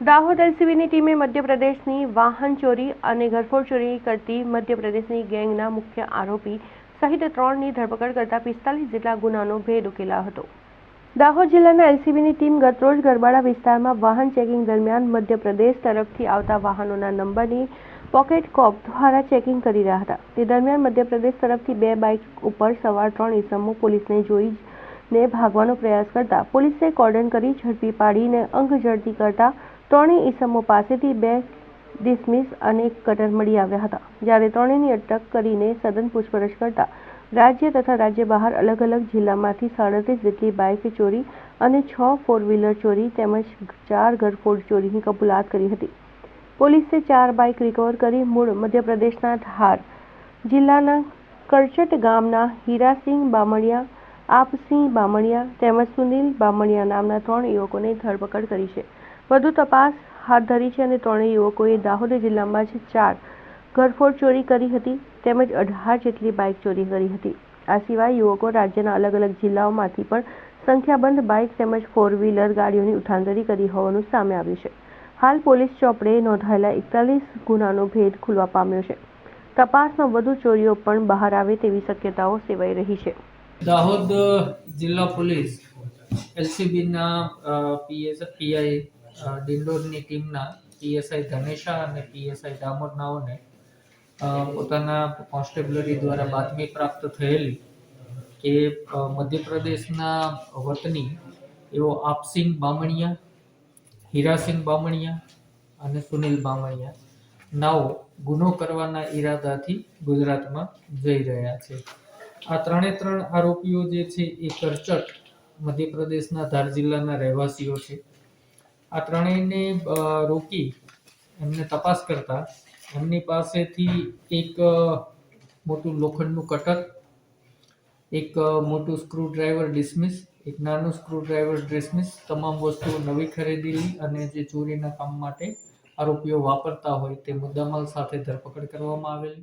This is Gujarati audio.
દાહોદ એલસીબીની ટીમે મધ્યપ્રદેશની વાહન ચોરી અને ઘરફોડ ચોરી કરતી મધ્યપ્રદેશની ગેંગના મુખ્ય આરોપી સહિત ત્રણની ધરપકડ કરતા પિસ્તાલીસ જેટલા ગુનાનો ભેદ ઉકેલા હતો. દાહોદ જિલ્લાના એલસીબીની ટીમ ગતરોજ ગરબાડા વિસ્તારમાં વાહન ચેકિંગ દરમિયાન મધ્યપ્રદેશ તરફથી આવતા વાહનોના નંબરની પોકેટ કોપ દ્વારા ચેકિંગ કરી રહ્યા હતા. તે દરમિયાન મધ્યપ્રદેશ તરફથી બે બાઇક ઉપર સવાર ત્રણ ઇસમો પોલીસને જોઈને ભાગવાનો પ્રયાસ કરતા પોલીસે કોર્ડન કરી ઝડપી પાડીને અંગ ઝડપી કરતા ત્રણેય ઈસમો પાસેથી બે ડિસમિસ અને એક કટર મળી આવ્યા હતા. જ્યારે ત્રણેયની અટક કરીને સઘન પૂછપરછ કરતા રાજ્ય તથા રાજ્ય બહાર અલગ અલગ જિલ્લામાંથી સાડત્રીસ જેટલી બાઇક ચોરી અને છ ફોર વ્હીલર ચોરી તેમજ ચાર ઘરફોડ ચોરીની કબૂલાત કરી હતી. પોલીસે ચાર બાઇક રિકવર કરી મૂળ મધ્યપ્રદેશના ધાર જિલ્લાના કરચટ ગામના હીરાસિંહ બામણિયા, આપસિંહ બામણિયા તેમજ સુનિલ બામણિયા નામના ત્રણ યુવકોને ધરપકડ કરી છે. વધુ તપાસ હાથ ધરી છે અને ત્રણેય યુવકોએ દાહોદ જિલ્લામાં જ ચાર ઘરફોડ ચોરી કરી હતી, તેમજ અઢાર જેટલી બાઇક ચોરી કરી હતી. આ સિવાય યુવકો રાજ્યના અલગ અલગ જિલ્લાઓમાંથી પણ સંખ્યાબંધ બાઇક તેમજ ફોર વ્હીલર ગાડીઓની ઉઠાંતરી કરી હોવાનું સામે આવ્યું છે. હાલ પોલીસ ચોપડે નોંધાયેલા એકતાલીસ ગુનાનો ભેદ ખુલવા પામ્યો છે. તપાસમાં વધુ ચોરીઓ પણ બહાર આવે તેવી શક્યતાઓ સેવાઈ રહી છે. દાહોદ જિલ્લા પોલીસ, એલસીબીના પીએસ, પીઆઈ ડિંડોરની ટીમના પીએસઆઈ ધનેશા અને પીએસઆઈ દામોદનાઓને પોતાના કોન્સ્ટેબલરી દ્વારા બાતમી પ્રાપ્ત થયેલી કે મધ્યપ્રદેશના વતની એવો આપસિંગ બામણિયા હીરાસિંગ બામણિયા અને સુનિલ બામણિયા નાઓ ગુનો કરવાના ઈરાદાથી ગુજરાતમાં જઈ રહ્યા છે. આ ત્રણે ત્રણ આરોપીઓ જે છે એ કરચટ મધ્યપ્રદેશના ધાર જિલ્લાના રહેવાસીઓ છે. આ ત્રણેયને રોકી એમને તપાસ કરતા એમની પાસેથી એક મોટું લોખંડનું કટર, એક મોટું સ્ક્રૂ ડ્રાઈવર ડિસમિસ, એક નાનું સ્ક્રૂ ડ્રાઈવર ડિસમિસ, તમામ વસ્તુઓ નવી ખરીદેલી અને જે ચોરીના કામ માટે આરોપીઓ વાપરતા હોય તે મુદ્દામાલ સાથે ધરપકડ કરવામાં આવેલી.